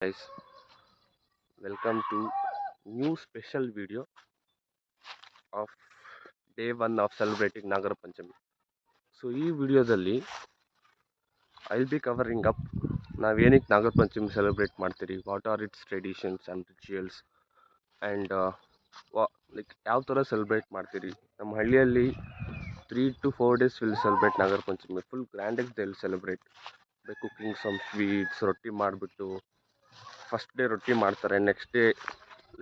guys. Welcome to new special video of day one of celebrating Nagara Panchami so ಈ ವಿಡಿಯೋದಲ್ಲಿ I will be covering up ನಾವೇನಕ್ಕೆ Nagara Panchami celebrate ಮಾಡ್ತೀರಿ what are its traditions and rituals and like ಯಾವ ಥರ celebrate ಮಾಡ್ತೀರಿ. ನಮ್ಮ ಹಳ್ಳಿಯಲ್ಲಿ three to four days will celebrate Nagara Panchami full ಗ್ರ್ಯಾಂಡಾಗಿ they will celebrate by cooking some sweets ರೊಟ್ಟಿ ಮಾಡಿಬಿಟ್ಟು first day ರೊಟ್ಟಿ ಮಾಡ್ತಾರೆ ನೆಕ್ಸ್ಟ್ ಡೇ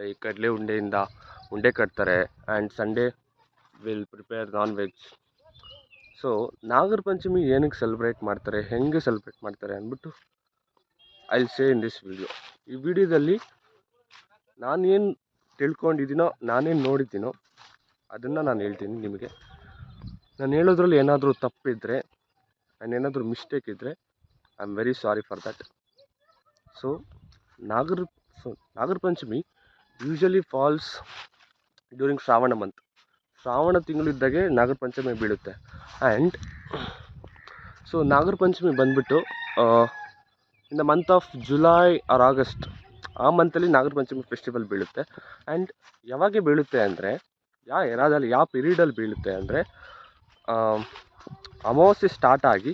ಲೈಕ್ ಕಡಲೆ ಉಂಡೆಯಿಂದ ಉಂಡೆ ಕಟ್ತಾರೆ and Sunday will prepare non veg so Nagara Panchami ಏನಕ್ಕೆ ಸೆಲೆಬ್ರೇಟ್ ಮಾಡ್ತಾರೆ, ಹೆಂಗೆ ಸೆಲೆಬ್ರೇಟ್ ಮಾಡ್ತಾರೆ ಅಂದ್ಬಿಟ್ಟು I say in this video ಈ ವಿಡಿಯೋದಲ್ಲಿ ನಾನೇನು ತಿಳ್ಕೊಂಡಿದ್ದೀನೋ ನಾನೇನು ನೋಡಿದ್ದೀನೋ, ಅದನ್ನು ನಾನು ಹೇಳ್ತೀನಿ ನಿಮಗೆ. ನಾನು ಹೇಳೋದ್ರಲ್ಲಿ ಏನಾದರೂ ತಪ್ಪಿದ್ರೆ ಆ್ಯಂಡ್ ಏನಾದರೂ ಮಿಸ್ಟೇಕ್ ಇದ್ದರೆ I am very sorry for that so Nagara Nagara Panchami usually falls during Shravana month Shravana ತಿಂಗಳಿದ್ದಾಗೆ Nagara Panchami ಬೀಳುತ್ತೆ. ಆ್ಯಂಡ್ ಸೊ ನಾಗರ ಪಂಚಮಿ ಬಂದುಬಿಟ್ಟು in the month of July or August ಆ ಮಂತಲ್ಲಿ ನಾಗರ ಪಂಚಮಿ ಫೆಸ್ಟಿವಲ್ ಬೀಳುತ್ತೆ. ಆ್ಯಂಡ್ ಯಾವಾಗ ಬೀಳುತ್ತೆ ಅಂದರೆ ಯಾವ ಎರಾದಲ್ಲಿ ಯಾವ ಪೀರಿಯಡಲ್ಲಿ ಬೀಳುತ್ತೆ ಅಂದರೆ ಅಮಾವಾಸ್ಯೆ ಸ್ಟಾರ್ಟ್ ಆಗಿ,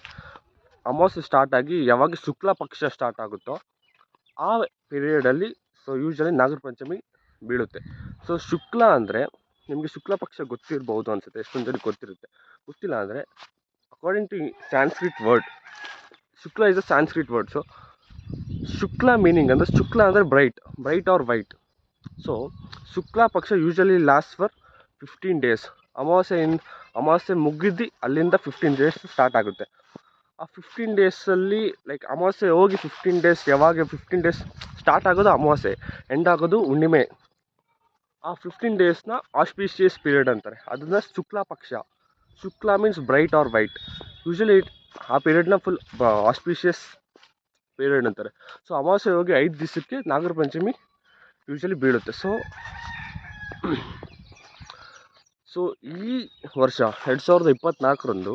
ಅಮಾವಾಸ್ಯೆ ಸ್ಟಾರ್ಟ್ ಆಗಿ ಯಾವಾಗ ಶುಕ್ಲ ಪಕ್ಷ ಸ್ಟಾರ್ಟ್ ಆಗುತ್ತೋ ಆ ಪೀರಿಯಡಲ್ಲಿ ಸೊ ಯೂಶ್ವಲಿ ನಾಗರ ಪಂಚಮಿ ಬೀಳುತ್ತೆ. ಸೊ ಶುಕ್ಲ ಅಂದರೆ, ನಿಮಗೆ ಶುಕ್ಲ ಪಕ್ಷ ಗೊತ್ತಿರ್ಬೋದು ಅನಿಸುತ್ತೆ, ಎಷ್ಟೊಂದು ಜನಕ್ಕೆ ಗೊತ್ತಿರುತ್ತೆ. ಗೊತ್ತಿಲ್ಲ ಅಂದರೆ according to Sanskrit word Shukla is a Sanskrit word so Shukla meaning ಅಂದರೆ, ಶುಕ್ಲ ಅಂದರೆ bright bright or white so Shukla Paksha usually last for fifteen days ಅಮಾವಾಸ್ಯೆಯಿಂದ, ಅಮಾವಾಸ್ಯೆ ಮುಗಿದು ಅಲ್ಲಿಂದ ಫಿಫ್ಟೀನ್ ಡೇಸ್ ಸ್ಟಾರ್ಟ್ ಆಗುತ್ತೆ. ಆ ಫಿಫ್ಟೀನ್ ಡೇಸಲ್ಲಿ ಲೈಕ್ ಅಮಾವಾಸ್ಯೆ ಹೋಗಿ ಫಿಫ್ಟೀನ್ ಡೇಸ್ ಯಾವಾಗ ಫಿಫ್ಟೀನ್ ಡೇಸ್ ಸ್ಟಾರ್ಟ್ ಆಗೋದು ಅಮಾವಾಸ್ಯೆ ಎಂಡ್ ಆಗೋದು ಹುಣ್ಣಿಮೆ. ಆ ಫಿಫ್ಟೀನ್ ಡೇಸ್ನ ಆಸ್ಪಿಷಿಯಸ್ ಪೀರಿಯಡ್ ಅಂತಾರೆ. ಅದನ್ನು ಶುಕ್ಲ ಪಕ್ಷ, ಶುಕ್ಲ means bright or white usually ಆ ಪೀರಿಯಡ್ನ ಫುಲ್ ಆಸ್ಪಿಷಿಯಸ್ ಪೀರಿಯಡ್ ಅಂತಾರೆ. ಸೊ ಅಮಾವಾಸ್ಯೆ ಹೋಗಿ ಐದು ದಿವಸಕ್ಕೆ ನಾಗರ ಪಂಚಮಿ ಯೂಶಲಿ ಬೀಳುತ್ತೆ. ಸೊ ಸೊ ಈ ವರ್ಷ ಎರಡು ಸಾವಿರದ ಇಪ್ಪತ್ತ್ನಾಲ್ಕರಂದು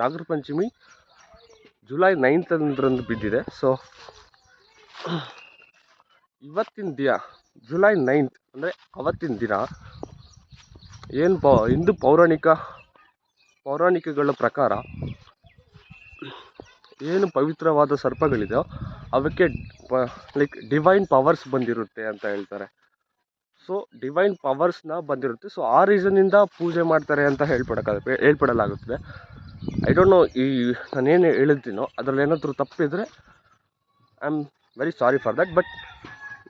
ನಾಗರ ಪಂಚಮಿ ಜುಲೈ ನೈನ್ತ್ ಅಂದ್ರಂದು ಬಿದ್ದಿದೆ. ಸೊ ಇವತ್ತಿನ ದಿನ, ಜುಲೈ ನೈನ್ತ್, ಅಂದರೆ ಅವತ್ತಿನ ದಿನ, ಏನು ಪ, ಹಿಂದೂ ಪೌರಾಣಿಕ, ಪೌರಾಣಿಕಗಳ ಪ್ರಕಾರ ಏನು ಪವಿತ್ರವಾದ ಸರ್ಪಗಳಿದೆಯೋ ಅವಕ್ಕೆ ಪ ಲೈಕ್ ಡಿವೈನ್ ಪವರ್ಸ್ ಬಂದಿರುತ್ತೆ ಅಂತ ಹೇಳ್ತಾರೆ. ಸೊ ಡಿವೈನ್ ಪವರ್ಸ್ನ ಬಂದಿರುತ್ತೆ. ಸೊ ಆ ರೀಸನ್ನಿಂದ ಪೂಜೆ ಮಾಡ್ತಾರೆ ಅಂತ ಹೇಳ್ಪಡಕ್ಕೆ ಹೇಳ್ಪಡಲಾಗುತ್ತದೆ. ಐ ಡೋಂಟ್ ನೋ ಈ ನಾನೇನು ಹೇಳಿದ್ದೀನೋ ಅದರಲ್ಲಿ ಏನಾದರೂ ತಪ್ಪಿದ್ರೆ I am very sorry for that but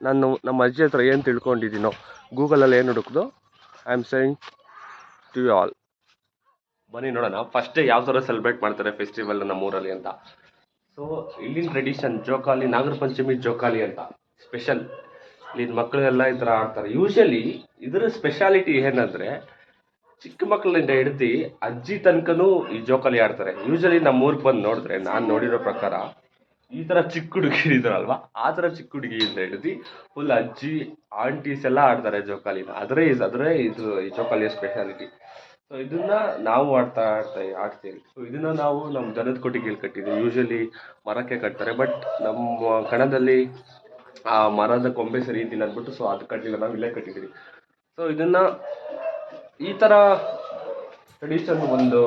ನಾನು ನಮ್ಮ ಅಜ್ಜಿ ಹತ್ರ ಏನು ತಿಳ್ಕೊಂಡಿದ್ದೀನೋ ಗೂಗಲಲ್ಲಿ ಏನು ಹುಡುಕ್ದು I am saying to you all ಬನ್ನಿ ನೋಡೋಣ ಫಸ್ಟ್ ಯಾವ ಥರ ಸೆಲೆಬ್ರೇಟ್ ಮಾಡ್ತಾರೆ ಫೆಸ್ಟಿವಲ್ ನಮ್ಮ ಊರಲ್ಲಿ ಅಂತ. ಸೊ ಇಲ್ಲಿನ ಟ್ರೆಡಿಷನ್ ಜೋಕಾಲಿ, ನಾಗರ ಪಂಚಮಿ ಜೋಕಾಲಿ ಅಂತ ಸ್ಪೆಷಲ್ ಇಲ್ಲಿನ ಮಕ್ಕಳೆಲ್ಲ ಈ ಥರ ಆಡ್ತಾರೆ. ಯೂಶಲಿ ಇದರ ಸ್ಪೆಷಾಲಿಟಿ ಏನಂದರೆ ಚಿಕ್ಕ ಮಕ್ಕಳಿಂದ ಹಿಡ್ದು ಅಜ್ಜಿ ತನಕನೂ ಈ ಜೋಕಾಲಿ ಆಡ್ತಾರೆ. ಯೂಶಲಿ ನಮ್ಮ ಊರಿಗೆ ಬಂದು ನೋಡಿದ್ರೆ, ನಾನು ನೋಡಿರೋ ಪ್ರಕಾರ ಈ ಥರ ಚಿಕ್ಕ ಹುಡುಗಿ ಇದ್ರಲ್ವಾ? ಆ ಥರ ಚಿಕ್ಕ ಹುಡುಗಿಯಿಂದ ಹಿಡ್ದು ಫುಲ್ ಅಜ್ಜಿ ಆಂಟೀಸ್ ಎಲ್ಲ ಆಡ್ತಾರೆ ಜೋಕಾಲಿನ. ಅದರೇ ಇಸ್ ಅದರೇ ಇದು ಈ ಜೋಕಾಲಿಯ ಸ್ಪೆಷಾಲಿಟಿ ಸೊ ಇದನ್ನ ನಾವು ಆಡ್ತಾ ಆಡ್ತಾ ಆಡ್ತೀವಿ. ಸೊ ಇದನ್ನ ನಾವು ನಮ್ಮ ದನದ ಕೊಟ್ಟಿಗೆಯಲ್ಲಿ ಕಟ್ಟಿದ್ವಿ. ಯೂಶಲಿ ಮರಕ್ಕೆ ಕಟ್ತಾರೆ. ಬಟ್ ನಮ್ಮ ಕಣದಲ್ಲಿ ಆ ಮರದ ಕೊಂಬೆ ಸರಿ ಇದ್ದಿಲ್ಲ ಅಂದ್ಬಿಟ್ಟು ಸೊ ಅದು ಕಟ್ಟಿಲ್ಲ. ನಾವು ಇಲ್ಲೇ ಕಟ್ಟಿದ್ದೀವಿ ಸೊ ಇದನ್ನ ಈ ಥರ ಟ್ರೆಡಿಷನ್ ಒಂದು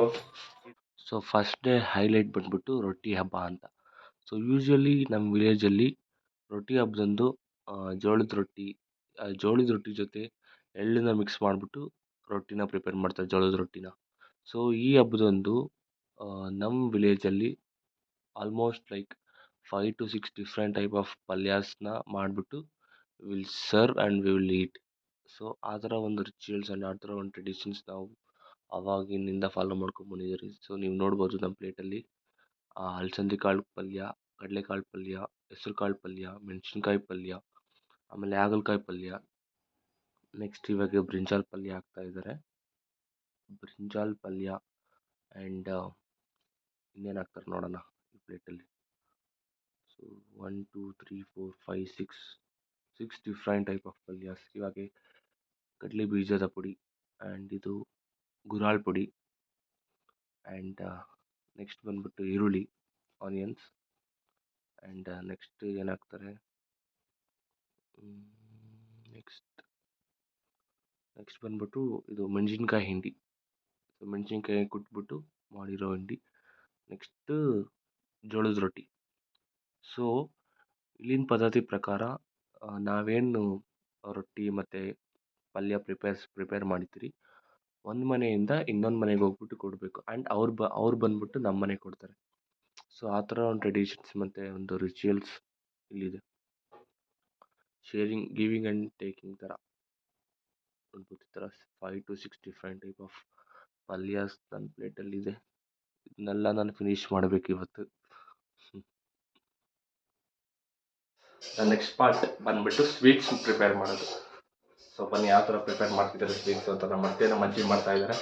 ಸೊ ಫಸ್ಟ್ ಡೇ ಹೈಲೈಟ್ ಬಂದ್ಬಿಟ್ಟು ರೊಟ್ಟಿ ಹಬ್ಬ ಅಂತ. ಸೊ ಯೂಶ್ವಲಿ ನಮ್ಮ ವಿಲೇಜಲ್ಲಿ ರೊಟ್ಟಿ ಹಬ್ಬದಂದು ಜೋಳದ ರೊಟ್ಟಿ ಜೋಳದ ರೊಟ್ಟಿ ಜೊತೆ ಎಳ್ಳನ್ನ ಮಿಕ್ಸ್ ಮಾಡಿಬಿಟ್ಟು ರೊಟ್ಟಿನ ಪ್ರಿಪೇರ್ ಮಾಡ್ತಾರೆ ಜೋಳದ ರೊಟ್ಟಿನ. ಸೊ ಈ ಹಬ್ಬದಂದು ನಮ್ಮ ವಿಲೇಜಲ್ಲಿ almost like five to six different type of ಪಲ್ಯಾಸ್ನ ಮಾಡಿಬಿಟ್ಟು will serve and we will eat so, ಆ ಥರ ಒಂದು ರಿಚುವಲ್ಸ್ ಆ್ಯಂಡ್ ಆ ಥರ ಒಂದು ಟ್ರೆಡಿಷನ್ಸ್ ನಾವು ಅವಾಗಿನಿಂದ ಫಾಲೋ ಮಾಡ್ಕೊಂಡು ಮಾಡ್ಕೊಂಬಂದಿದ್ದೀರಿ ಸೊ, ನೀವು ನೋಡ್ಬೋದು ನಮ್ಮ ಪ್ಲೇಟಲ್ಲಿ ಅಲಸಂದಿ ಕಾಳು ಪಲ್ಯ, ಕಡಲೆಕಾಳು ಪಲ್ಯ ಹೆಸ್ರು ಕಾಳು ಪಲ್ಯ, ಮೆಣಸಿನ್ಕಾಯಿ ಪಲ್ಯ, ಆಮೇಲೆ ಹಾಗಲ್ಕಾಯಿ ಪಲ್ಯ. ನೆಕ್ಸ್ಟ್ ಇವಾಗ ಬ್ರಿಂಜಾಲ್ ಪಲ್ಯ ಹಾಕ್ತಾ ಇದ್ದಾರೆ. ಬ್ರಿಂಜಾಲ್ ಪಲ್ಯ ಆ್ಯಂಡ್ ಇನ್ನೇನು ಹಾಕ್ತಾರೆ ನೋಡೋಣ ಈ ಪ್ಲೇಟಲ್ಲಿ. So one two three four five six six different type of ಪಲ್ಯಾಸ್ ಇವಾಗೆ ಕಡಲೆ ಬೀಜದ ಪುಡಿ ಆ್ಯಂಡ್ ಇದು ಗುರಾಳ್ ಪುಡಿ ಆ್ಯಂಡ್ ನೆಕ್ಸ್ಟ್ ಬಂದ್ಬಿಟ್ಟು ಈರುಳ್ಳಿ ಆನಿಯನ್ಸ್ ಆ್ಯಂಡ್ ನೆಕ್ಸ್ಟ್ ಏನಾಗ್ತಾರೆ? ನೆಕ್ಸ್ಟ್ ನೆಕ್ಸ್ಟ್ ಬಂದ್ಬಿಟ್ಟು ಇದು ಮೆಣಸಿನ್ಕಾಯಿ ಹಿಂಡಿ. ಸೊ ಮೆಣಸಿನ್ಕಾಯಿ ಕುಟ್ಬಿಟ್ಟು ಮಾಡಿರೋ ಹಿಂಡಿ. ನೆಕ್ಸ್ಟ್ ಜೋಳದ ರೊಟ್ಟಿ. ಸೊ ಇಲ್ಲಿನ ಪದ್ಧತಿ ಪ್ರಕಾರ ನಾವೇನು ರೊಟ್ಟಿ ಮತ್ತು ಪಲ್ಯ ಪ್ರಿಪೇರ್ಸ್, ಪ್ರಿಪೇರ್ ಮಾಡಿರ್ತೀರಿ ಒಂದು ಮನೆಯಿಂದ ಇನ್ನೊಂದು ಮನೆಗೆ ಹೋಗ್ಬಿಟ್ಟು ಕೊಡಬೇಕು. ಆ್ಯಂಡ್ ಅವ್ರು ಬ, ಅವ್ರು ಬಂದ್ಬಿಟ್ಟು ನಮ್ಮ ಮನೆಗೆ ಕೊಡ್ತಾರೆ. ಸೊ, ಆ ಥರ ಒಂದು ಟ್ರೆಡಿಷನ್ಸ್ ಮತ್ತು ಒಂದು ರಿಚುವಲ್ಸ್ ಇಲ್ಲಿದೆ. ಶೇರಿಂಗ್ ಗಿವಿಂಗ್ ಆ್ಯಂಡ್ ಟೇಕಿಂಗ್ ಥರ. ಈ ಥರ five to six different type of ಪಲ್ಯಾಸ್ ನನ್ನ ಪ್ಲೇಟಲ್ಲಿದೆ ಇದನ್ನೆಲ್ಲ ನಾನು ಫಿನಿಶ್ ಮಾಡಬೇಕು ಇವತ್ತು. ನೆಕ್ಸ್ಟ್ ಪಾರ್ಟ್ ಬಂದ್ಬಿಟ್ಟು ಸ್ವೀಟ್ಸ್ ಪ್ರಿಪೇರ್ ಮಾಡೋದು. ಸೊ ಬನ್ನಿ ಯಾವ ಥರ ಪ್ರಿಪೇರ್ ಮಾಡ್ತಿದ್ದಾರೆ ಸ್ವೀಟ್ಸ್ ಅಂತ ನಮ್ಮ ಅತ್ತೆ ನಮ್ಮ ಅಜ್ಜಿ ಮಾಡ್ತಾ ಇದ್ದಾರೆ.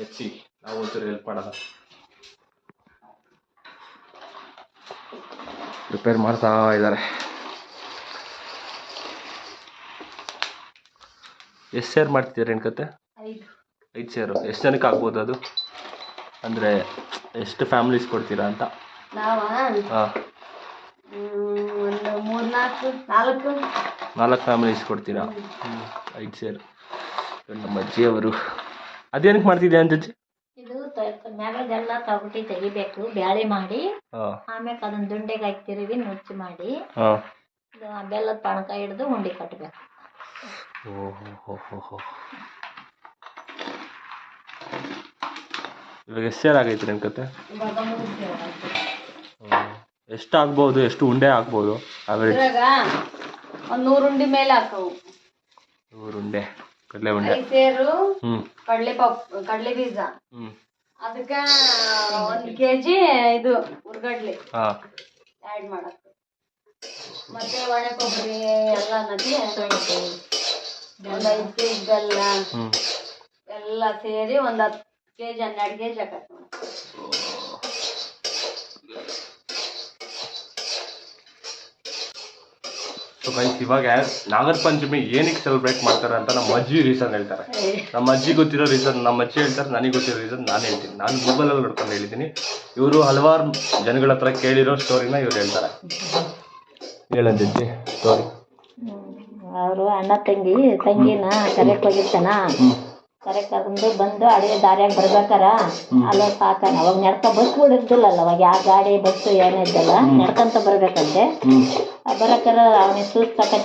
ಹೆಚ್ಚಿ ನಾವು ಒಂಚೂರು ಹೆಲ್ಪ್ ಮಾಡೋಣ. ಪ್ರಿಪೇರ್ ಮಾಡ್ತಾ ಇದ್ದಾರೆ. ಎಷ್ಟು ಸೇರ್ ಮಾಡ್ತಿದ್ದಾರೆ ಕತೆ? ಐದು. ಸೇರು ಎಷ್ಟು ಜನಕ್ಕೆ ಆಗ್ಬೋದು ಅದು? ಅಂದರೆ ಎಷ್ಟು ಫ್ಯಾಮಿಲೀಸ್ ಕೊಡ್ತೀರಾ ಅಂತ? ಹಾಂ. ನಾಲ್ಕು ನಾಲ್ಕು ಫ್ಯಾಮಿಲೀಸ್ ಕೊಡ್ತೀರಾ? ಹ್ಞೂ ಐದು ಸೇರ್. ನಮ್ಮ ಅಜ್ಜಿಯವರು. ಅದೇನಕ್ಕೆ ಮಾಡ್ತಿದ್ದೆ ಅಂತಜ್ಜಿ ಇದು ಮ್ಯಾಗದೆಲ್ಲ ತಗೊಟ್ಟಿ ತೆಗಿಬೇಕು ಬ್ಯಾಳೆ ಮಾಡಿ. ಆಮೇಲೆ ಅದನ್ನ ದುಂಡೆಗೆ ಹಾಕಿ ತಿರುವಿ ನುಚ್ಚು ಮಾಡಿ. ಬೆಲ್ಲದ ಪಾನಕ ಹಿಡಿದು ಉಂಡೆ ಕಟ್ಟಬೇಕು ಇವಾಗ ಎಷ್ಟು ಸೇರ್ ಆಗೈತೆ ನಿಮ್ಮ ಕತೆ? ಎಷ್ಟು ಆಗ್ಬೋದು ಎಷ್ಟು ಉಂಡೆ ಆಗ್ಬೋದು ಇದ್ರಾಗ ಒಂದು ನೂರು ಉಂಡೆ ಮೇಲೆ ಹಾಕವು. ನೂರು ಉಂಡೆ ಕಡಲೆ ಉಂಡೆ. ಐದು ಸೇರು ಹ್ಞೂ ಕಡಲೆ ಪಪ್ ಕಡಲೆ ಬೀಜ. ಅದಕ್ಕ ಅದಕ್ಕೆ ಒಂದ್ ಕೆಜಿ ಇದು ಉರ್ಗಡ್ಲೆ ಹಾ. ಆ್ಯಡ್ ಮಾಡಕ್. ಮತ್ತೆ ಒಣ ಕೊಬ್ಬರಿ ಎಲ್ಲ ನದಿ ಒಂದ್ ಐದು ಕೆಜಿ ಬೆಲ್ಲ. ಎಲ್ಲ ಸೇರಿ ಒಂದು ಹತ್ತು ಕೆಜಿ ಹನ್ನೆರಡು ಕೆ ಜಿ ಸೊ ಗೈಸ್ ಇವಾಗ ನಾಗರ ಪಂಚಮಿ ಏನಕ್ಕೆ ಸೆಲೆಬ್ರೇಟ್ ಮಾಡ್ತಾರೆ ಅಂತ ನಮ್ಮ ಅಜ್ಜಿ ರೀಸನ್ ಹೇಳ್ತಾರೆ. ನಮ್ಮ ಅಜ್ಜಿ ಗೊತ್ತಿರೋ ರೀಸನ್ ನಮ್ಮ ಅಜ್ಜಿ ಹೇಳ್ತಾರೆ ನನಗೆ ಗೊತ್ತಿರೋ ರೀಸನ್ ನಾನು ಹೇಳ್ತೀನಿ. ನಾನು ಗೂಗಲಲ್ಲಿ ನೋಡ್ಕೊಂಡು ಹೇಳಿದ್ದೀನಿ. ಇವರು ಹಲವಾರು ಜನಗಳ ಹತ್ರ ಕೇಳಿರೋ ಸ್ಟೋರಿನ ಇವ್ರು ಹೇಳ್ತಾರೆ. ಹೇಳಂತ ಅಜ್ಜಿ ಸ್ಟೋರಿ ಅವರು ಅಣ್ಣ ತಂಗಿ ತಂಗಿನ ಕರೆಕ್ಟ್ ಹೋಗಿರ್ತಾನ ಕರೆಕ್ ಕರ್ಕೊಂಡು ಬಂದು ಅದೇ ದಾರಿಯಾಗ ಬರ್ಬೇಕಾರ? ಅಲ್ಲೇ ಸಾಕಾನ. ಅವಾಗ ನಡ್ಕ ಬಸ್ ಇರ್ತಿಲ್ಲಲ್ಲ ಅವಾಗ ಯಾವ ಗಾಡಿ ಬಸ್ಸು ಏನೂ ಇದ್ದಲ್ಲ ನಡ್ಕಂತ ಬರ್ಬೇಕಂತೆ. ಬರಕರ ಅವನಿಗೆ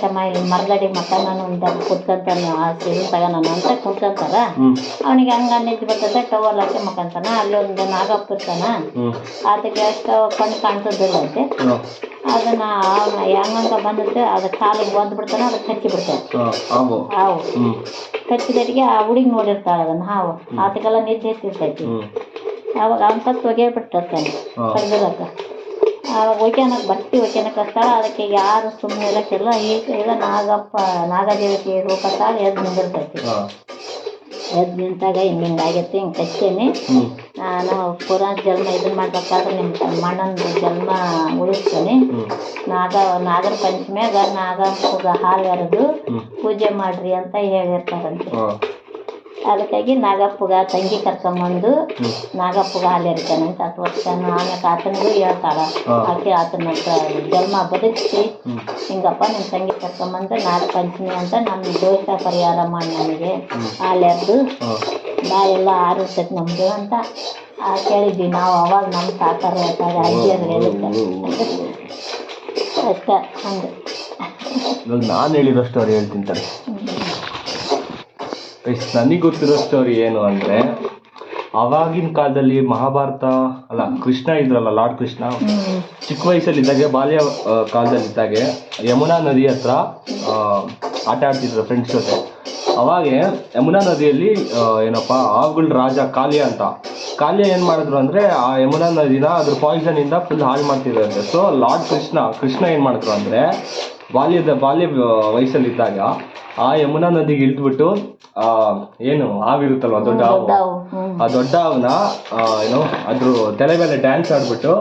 ಚಮ್ಮ ಇಲ್ಲಿ ಮರಗಡಿ ಮಕ್ಕ ನಾನು ಒಂದು ಕುತ್ಕೊಂತಾನೆ ಆ ಸೀರೆ ತಗೋಣ ಅಂತ ಕುತ್ಕೊಂತಾರ. ಅವ್ನಿಗೆ ಹಂಗ ನಿದ್ದೆ ಬರ್ತದೆ ಟವಲ್ ಹಾಕಿ ಮಕ್ಕಂತಾನ ಅಲ್ಲೊಂದು ನಾಗಪ್ಪ ಇರ್ತಾನ ಅದಕ್ಕೆ ಎಷ್ಟು ಕಣ್ಣು ಕಾಣ್ತದಿಲ್ಲಂತೆ ಅದನ್ನ ಅವನ ಹೆಂಗಂತ ಬಂದಿರುತ್ತೆ ಅದು ಕಾಲಿಗೆ ಬಂದ್ಬಿಡ್ತಾನ ಅದಕ್ಕೆ ಹಚ್ಚಿ ಬಿಡ್ತಾನೆ ಅವು ಹಾವು. ಹಾವು ಆ ಹುಡುಗಿ ನೋಡಿರ್ತಾಳೆ ಅದನ್ನ ಹಾವು. ಆತಕ್ಕೆಲ್ಲ ನಿದ್ದೆ ಎತ್ತಿರ್ತೈತಿ ಅವಾಗ ಅವನ ತೊಗೆ ಬಿಟ್ಟಿರ್ತಾನೆ. ಕಡ್ದಿರಕ್ಕ ಆವಾಗ ಒಕ್ಯಾನಕ್ಕೆ ಬಟ್ಟಿ ಒಕ್ಯಾನಕ್ಕೆ ಸ್ಥಳ ಅದಕ್ಕೆ ಯಾರು ಸುಮ್ಮನೆ ಇರಕ್ಕಿಲ್ಲ ಈಗ ಈಗ ನಾಗಪ್ಪ ನಾಗದೇವತೆ ರೂಪ ತಾಳ ಎದ್ದು ನಿಂದಿರ್ತೈತಿ. ಎದ್ದು ನಿಂತಾಗ ಹಿಂಗೆ ಹಿಂಗೆ ಆಗೈತಿ ಹಿಂಗೆ ಕಚ್ಚೇನಿ. ನಾನು ಪುರಾ ಜನ್ಮ ಇದನ್ನ ಮಾಡ್ಬೇಕಾದ್ರೆ ನಿಮ್ಮ ಮಣ್ಣನ ಜನ್ಮ ಉಳಿಸ್ತೀನಿ. ನಾಗ ನಾಗರ ಪಂಚಮಿಯಾಗ ನಾಗ ಹಾಲು ಎರೆದು ಪೂಜೆ ಮಾಡ್ರಿ ಅಂತ ಹೇಳಿರ್ತಾರಂತೆ. ಅದಕ್ಕಾಗಿ ನಾಗಪ್ಪಗ ತಂಗಿ ಕರ್ಕೊಂಬಂದು ನಾಗಪ್ಪಗ ಹಾಲು ಇರ್ತಾನಂತ ಹತ್ತು ವರ್ಷ ಆಮೇಲೆ ಆತನಿಗೂ ಹೇಳ್ತಾಳ. ಆಕೆ ಆತನ ಜನ್ಮ ಬದುಕಿಸಿ. ಹಿಂಗಪ್ಪ ನಿಮ್ಮ ತಂಗಿ ಕರ್ಕೊಂಬಂದು ನಾಗ ಪಂಚಮಿ ಅಂತ ನಮ್ಮ ದೋಷ ಪರಿಹಾರ ಮಾಡಿ ನಮಗೆ ಹ್ಮ್. ಹಾಲು ಎರೆದು ಹಾಂ. ಬಾ ಎಲ್ಲ ಆರಿರ್ತೈತೆ ನಮ್ದು ಅಂತ ಆ ಕೇಳಿದ್ವಿ. ನಾವು ಅವಾಗ ನಮ್ಮ ಸಾಕಾರ ಹೇಳ್ತಾರೆ ಅಜ್ಜಿ ಅದ್ರ ಹೇಳಿದ್ದ. ಅಷ್ಟ ಹಂಗೆ. ನಾನು ಹೇಳಿದಷ್ಟು ಅವ್ರು ಹೇಳ್ತೀನಿ ತಾನೆ ನನಗೆ ಗೊತ್ತಿರೋ ಸ್ಟೋರಿ ಏನು ಅಂದರೆ, ಅವಾಗಿನ ಕಾಲದಲ್ಲಿ ಮಹಾಭಾರತ, ಅಲ್ಲ, ಕೃಷ್ಣ ಇದ್ರಲ್ಲ, ಲಾರ್ಡ್ ಕೃಷ್ಣ. ಚಿಕ್ಕ ವಯಸ್ಸಲ್ಲಿ ಇದ್ದಾಗೆ ಬಾಲ್ಯ ಕಾಲದಲ್ಲಿ ಇದ್ದಾಗೆ ಯಮುನಾ ನದಿ ಹತ್ರ ಆಟ ಆಡ್ತಿದ್ರು ಫ್ರೆಂಡ್ಸ್ ಜೊತೆ. ಅವಾಗೆ ಯಮುನಾ ನದಿಯಲ್ಲಿ ಏನಪ್ಪ, ಆಗುಳ್ ರಾಜ ಕಾಲ್ಯ ಅಂತ. ಕಾಲ್ಯ ಏನು ಮಾಡಿದ್ರು ಅಂದರೆ, ಆ ಯಮುನಾ ನದಿನ ಅದ್ರ ಪಾಯ್ಸನಿಂದ ಫುಲ್ ಹಾಳು ಮಾಡ್ತಿದ್ರಂತೆ ಸೊ ಲಾರ್ಡ್ ಕೃಷ್ಣ ಕೃಷ್ಣ ಏನು ಮಾಡಿದ್ರು ಅಂದರೆ, ಬಾಲ್ಯದ, ಬಾಲ್ಯ ವಯಸ್ಸಲ್ಲಿದ್ದಾಗ ಆ ಯಮುನಾ ನದಿಗೆ ಇಳಿದ್ಬಿಟ್ಟು ಆ, ಏನು ಹಾವಿರುತ್ತಲ್ವ ದೊಡ್ಡ ಹಾವು? ಆ ದೊಡ್ಡ ಹಾವನ್ನ ಏನು ಅದ್ರ ತಲೆ ಮೇಲೆ ಡ್ಯಾನ್ಸ್ ಆಡ್ಬಿಟ್ಟು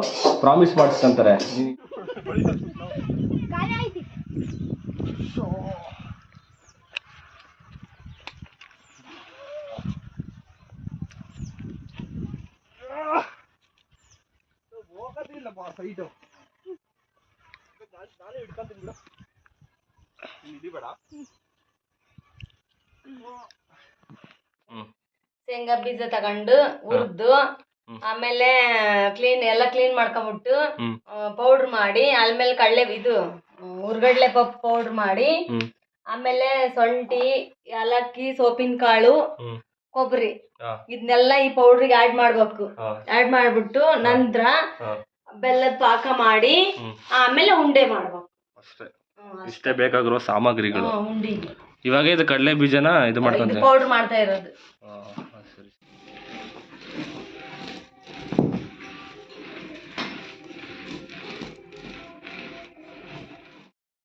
ಪ್ರಾಮಿಸ್ ಮಾಡಿಸ್ಕೊಂತಾರೆ. ಶೇಂಗಾ ಬೀಜ ತಗೊಂಡು ಹುರ್ದು ಆಮೇಲೆ ಕ್ಲೀನ್ ಎಲ್ಲ ಕ್ಲೀನ್ ಮಾಡ್ಕೊಂಬಿಟ್ಟು ಪೌಡರ್ ಪೌಡ್ರ್ ಮಾಡಿ ಆಮೇಲೆ ಕಡಲೆ ಇದು ಹುರ್ಗಡ್ಲೆ ಪಪ್ ಪೌಡರ್ ಮಾಡಿ ಆಮೇಲೆ ಸೊಂಟಿ ಏಲಕ್ಕಿ ಸೋಪಿನ ಕಾಳು. ಕೊಬ್ಬರಿ. ಇದನ್ನೆಲ್ಲ ಈ ಪೌಡ್ರಿಗೆ ಆ್ಯಡ್ ಮಾಡ್ಬೇಕು. ಆಡ್ ಆ್ಯಡ್ ಮಾಡ್ಬಿಟ್ಟು ನಂತರ. ಬೆಲ್ಲದ ಪಾಕ ಮಾಡಿ ಆಮೇಲೆ ಉಂಡೆ ಮಾಡ್ಬೇಕು. ಅಷ್ಟೇ. ಇಷ್ಟೇ ಬೇಕಾಗಿರೋ ಸಾಮಗ್ರಿಗಳು. ಉಂಡಿಗೆ. ಇವಾಗ ಇದು ಕಡಲೆ ಬೀಜನ ಇದು ಮಾಡ್ಕೊಂತೀವಿ ಪೌಡರ್ ಮಾಡ್ತಾ ಇರೋದು. ಸರಿ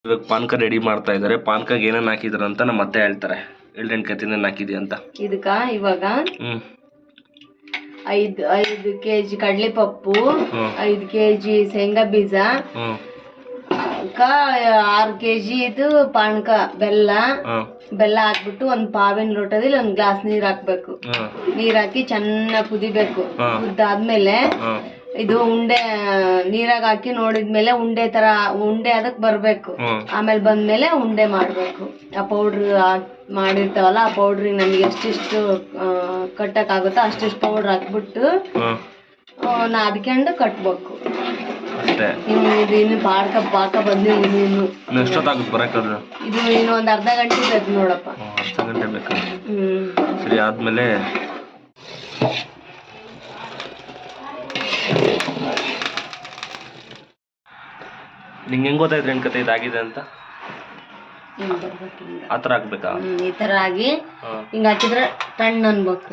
ಇವಾಗ ಪಾನಕ ರೆಡಿ ಮಾಡ್ತಾ ಇದ್ದಾರೆ. ಪಾನಕಾಗ ಏನೇನ್ ಹಾಕಿದ್ರ ಅಂತ ನಮ್ಮ ಮತ್ತೆ ಹೇಳ್ತಾರೆ. ಎಳ್ಳೆಣ್ಣೆ ಕತ್ತಿನ ಹಾಕಿದ್ಯಾ ಅಂತ. ಇದಕ್ಕ? ಇವಾಗ? ಹ್ಮ್. ಐದ್ ಐದು ಕೆಜಿ ಕಡ್ಲೆ ಪಪ್ಪು ಐದು ಕೆಜಿ ಶೇಂಗಾ ಬೀಜ ಹ್ಮ್ ಆರ್ ಕೆಜಿ ಇದು ಪಾನಕ ಬೆಲ್ಲ. ಬೆಲ್ಲ ಹಾಕ್ಬಿಟ್ಟು ಒಂದ್ ಪಾವಿನ ಲೋಟದಲ್ಲಿ ಒಂದ್ ಗ್ಲಾಸ್ ನೀರ್ ಹಾಕ್ಬೇಕು. ನೀರ್ ಹಾಕಿ ಚೆನ್ನಾಗ್ ಕುದಿಬೇಕು. ಕುದಾದ್ಮೇಲೆ ಕುದ್ದಾದ್ಮೇಲೆ ಇದು ಉಂಡೆ ನೀರಾಗ ಹಾಕಿ ನೋಡಿದ್ಮೇಲೆ ಉಂಡೆ ತರ ಉಂಡೆ ಅದಕ್ ಬರ್ಬೇಕು. ಆಮೇಲೆ ಬಂದ್ಮೇಲೆ ಉಂಡೆ ಮಾಡ್ಬೇಕು. ಆ ಪೌಡ್ರ್ ಮಾಡಿರ್ತಾವಲ್ಲ ಆ ಪೌಡ್ರಿಗೆ ನಮ್ಗೆ ಎಷ್ಟಿಷ್ಟು ಕಟ್ಟಕ್ ಆಗುತ್ತೋ ಅಷ್ಟಿಷ್ಟು ಪೌಡ್ರ್ ಹಾಕ್ಬಿಟ್ಟು ನಾದ್ಕೊಂಡು ನಾ ಅದ್ಕೊಂಡು ಕಟ್ಬೇಕು. ಅಷ್ಟೇ. ಇದು ಇನ್ನು ಪಾಕ ಪಾಕ ಬಂದಿಲ್ಲ ಇನ್ನು ಇನ್ನು. ಇನ್ನು ಎಷ್ಟೊತ್ತಾಗುತ್ತೆ ಬರೋಕ್ಕಾದ್ರೆ ಇದು ಇನ್ನು ಒಂದು ಅರ್ಧ ಗಂಟೆ ಬೇಕು ನೋಡಪ್ಪ. ಅರ್ಧ ಗಂಟೆ ಬೇಕಾ? ಸರಿ ಆದ್ಮೇಲೆ ನಿಂಗೆ ಹೆಂಗ್ ಗೊತ್ತಾಯ್ತು ಹೆಣ್ ಕತೆ ಇದಾಗಿದೆ ಅಂತ? ಆ ಥರ ಹ್ಮ್ ಈ ತರ ಆಗಿ. ಹಿಂಗ ಹಾಕಿದ್ರೆ ಟಣ್ಣ ಅನ್ಬೇಕು.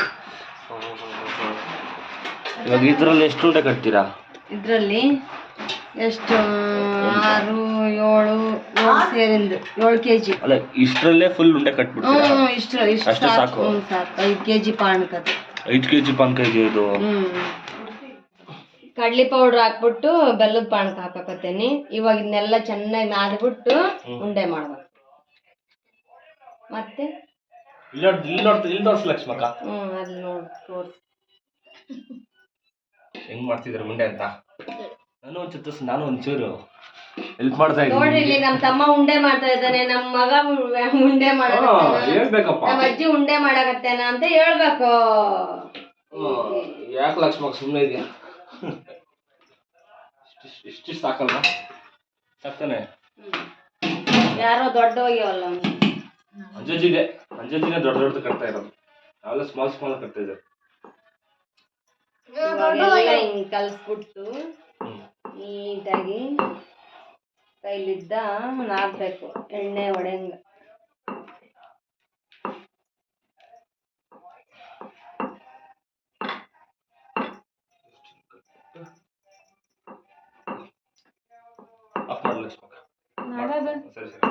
ಇವಾಗ ಇದ್ರಲ್ಲಿ ಎಷ್ಟು ಉಂಡೆ ಕಟ್ತೀರಾ? ಇದ್ರಲ್ಲಿ ಎಷ್ಟು? ಆರು ಏಳು ಏಳು ಸೇರಿಂದು ಏಳು ಕೆ ಜಿ ಅಲ್ಲ ಇಷ್ಟರಲ್ಲೇ ಫುಲ್ ಉಂಡೆ ಕಟ್ಬಿಟ್ಟು ಹ್ಞೂ ಇಷ್ಟು ಇಷ್ಟು ಅಷ್ಟು ಸಾಕು. ಸಾಕು? ಹ್ಞೂ ಸಾಕು. ಐದು ಕೆ ಜಿ ಪಾನಕದ ಐದು ಕೆ ಜಿ ಪಾನಕ ಇದೆ ಇದು ಹ್ಞೂ ಕಡ್ಲಿ ಪೌಡರ್ ಹಾಕ್ಬಿಟ್ಟು ಬೆಲ್ಲದ ಪಾನಕ ಹಾಕಕತ್ತೇನಿ. ಇವಾಗ ಇದನ್ನೆಲ್ಲ ಚೆನ್ನಾಗಿ ನಾದ್ಬಿಟ್ಟು ಉಂಡೆ ಮಾಡ್ಬೇಕು. ಮತ್ತೆ? ಇಲ್ಲಿ ನೋಡ್ ಇಲ್ಲಿ ತೋರ್ಸು ಲಕ್ಷ್ಮಕ್ಕ ಹ್ಞೂ ಅಲ್ಲಿ ನೋಡಿ ತೋರಿಸಿ. ಹೆಂಗ್ ಮಾಡ್ತಿದ್ರು ಉಂಡೆ ಅಂತ? ನಾನು ಒಂಚೂರು ನಾನು ಒಂಚೂರು ಹೆಲ್ಪ್ ಮಾಡ್ತಾ ನೋಡ್ರಿ ನೋಡಿ ಇಲ್ಲಿ ನಮ್ಮ ತಮ್ಮ ಉಂಡೆ ಮಾಡ್ತಾ ಇದ್ದಾನೆ ನಮ್ಮ ಮಗ ಉ- ಉಂಡೆ ಮಾಡಕತ್ತಾನ. ಹೇಳ್ಬೇಕಪ್ಪ. ನಮ್ಮ ಅಜ್ಜಿ ಉಂಡೆ ಮಾಡಕತ್ತೇನ ಅಂತ ಹೇಳ್ಬೇಕು. ಯಾಕೆ ಲಕ್ಷ್ಮಕ್ಕ ಸುಮ್ಮನೆ ಇದೆಯಾ? ಇಷ್ಟಿಷ್ಟು ಸಾಕಲ್ಲ? ಸಾಕ್ತಾನೆ. ಯಾರೋ ದೊಡ್ಡ ಹೋಗ್ಯವಲ್ಲ ಅವ್ನು. ಅಂಜಜಿಗೆ ಅಂಜಜಿನೇ ದೊಡ್ಡ ದೊಡ್ಡದು ಕಟ್ತಾ ಇರೋದು. ನಾವೆಲ್ಲ ಸ್ಮಾಲ್ ಸ್ಮಾಲ್ ಕಟ್ತಾ ಇದ್ದಾರೆ ಇವಾಗೆಲ್ಲ ಹಿಂಗ್ ಕಲ್ಸ್ಬಿಟ್ಟು ಹ್ಮ್. ನೀಟಾಗಿ ಕೈಲಿದ್ದ ನಾದಬೇಕು ಎಣ್ಣೆ ಒಡೆಯಂಗ ಸರಿ ಸರಿ.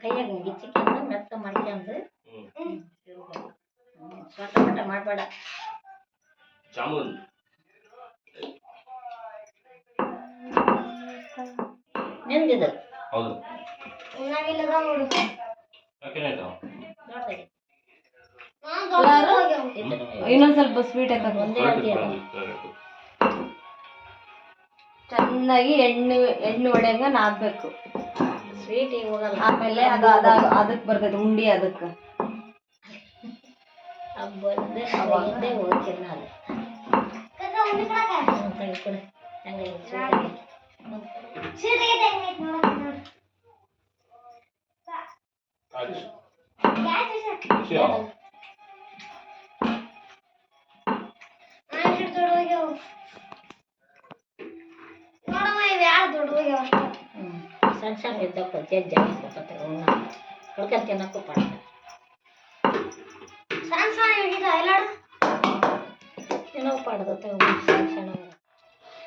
ಕೈಯಾಗ ಗಿಚ್ಚಿಕೊಂಡು ಮೆತ್ತ ಮಾಡ್ಕೊಂಡು ಪಟ ಮಾಡಬೇಡ. ಜಾಮೂನ್. ನಿಂದಿದು ಹೌದು. ನಾವಿಲ್ಲದ ನೋಡು ಯಾಕೇನಾಯ್ತು? ನೋಡ್ತೀನಿ ಇನ್ನೊಂದ್ ಸ್ವಲ್ಪ ಸ್ವೀಟ್ ಚೆನ್ನಾಗಿ ಎಣ್ಣೆ ಎಣ್ಣೆ ಹೊಡೆಯಂಗ ನಾದ್ಬೇಕು. ಸ್ವೀಟ್ ಈಗ ಹೋಗಲ್ಲ. ಆಮೇಲೆ ಅದು ಅದ ಅದಕ್ ಬರ್ತೈತೆ ಉಂಡಿ ಅದಕ್ಕ. ಬಂದೆ ಅವಾಗಿಂದೇ ಹೋಗ್ತೀನಿ ನಾನು. ಕೊಡು. ಹ್ಮ್. ಸಣ್ಣ ಸಣ್ಣ ಇದ್ದಪ್ಪ ಜಜ್ಜ ಕಳ್ಕೊಂಡ್ ತಿನ್ನಕ್ಕೂ ಪಾಡ ತಿನ್ನೋ ಪಾಡದ ಸಣ್ಣ ಸಣ್ಣ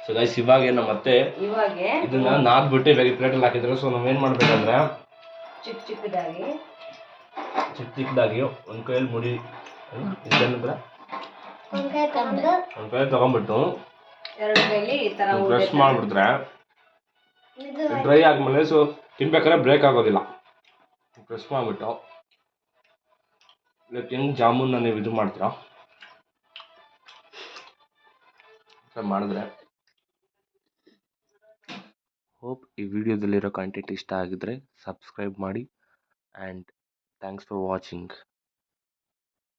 ಸೊ ಗೈಸ್ ಇವಾಗ ನಮ್ಮ ಮತ್ತೆ ಇವಾಗ ಇದನ್ನ ನಾದ್ಬಿಟ್ಟು ಇವಾಗ ಪ್ಲೇಟಲ್ಲಿ ಹಾಕಿದ್ರೆ ಸೊ ನಾವೇನ್ ಮಾಡ್ಬೇಕಂದ್ರೆ ಚಿಕ್ಕ ಚಿಕ್ಕದಾಗಿ ಚಿಕ್ಕ ಚಿಕ್ಕದಾಗಿ ಒಂದ್ ಕೈಯಲ್ಲಿ ಮುಡಿ ಇದೇನಂದ್ರೆ ಒಂದ್ ಕೈಯಲ್ಲಿ ತಗೊಂಡ್ಬಿಟ್ಟು ಎರಡು ಕೈಲಿ ಈ ತರ ಉಂಡೆ ಬ್ರಷ್ ಮಾಡ್ಬಿಟ್ರೆ ಡ್ರೈ ಆದ್ಮೇಲೆ ಸೊ ತಿನ್ಬೇಕಾದ್ರೆ ಬ್ರೇಕ್ ಆಗೋದಿಲ್ಲ. ಬ್ರಷ್ ಮಾಡ್ಬಿಟ್ಟು ಲೈಕ್ ಹೆಂಗ್ ಜಾಮೂನ್ನ ನೀವು ಇದು ಮಾಡ್ತೀರಾ? ಮಾಡಿದ್ರೆ ಹೋಪ್ ಈ ವಿಡಿಯೋದಲ್ಲಿರೋ ಕಂಟೆಂಟ್ ಇಷ್ಟ ಆಗಿದ್ರೆ ಸಬ್ಸ್ಕ್ರೈಬ್ ಮಾಡಿ ಆ್ಯಂಡ್ ಥ್ಯಾಂಕ್ಸ್ ಫಾರ್ ವಾಚಿಂಗ್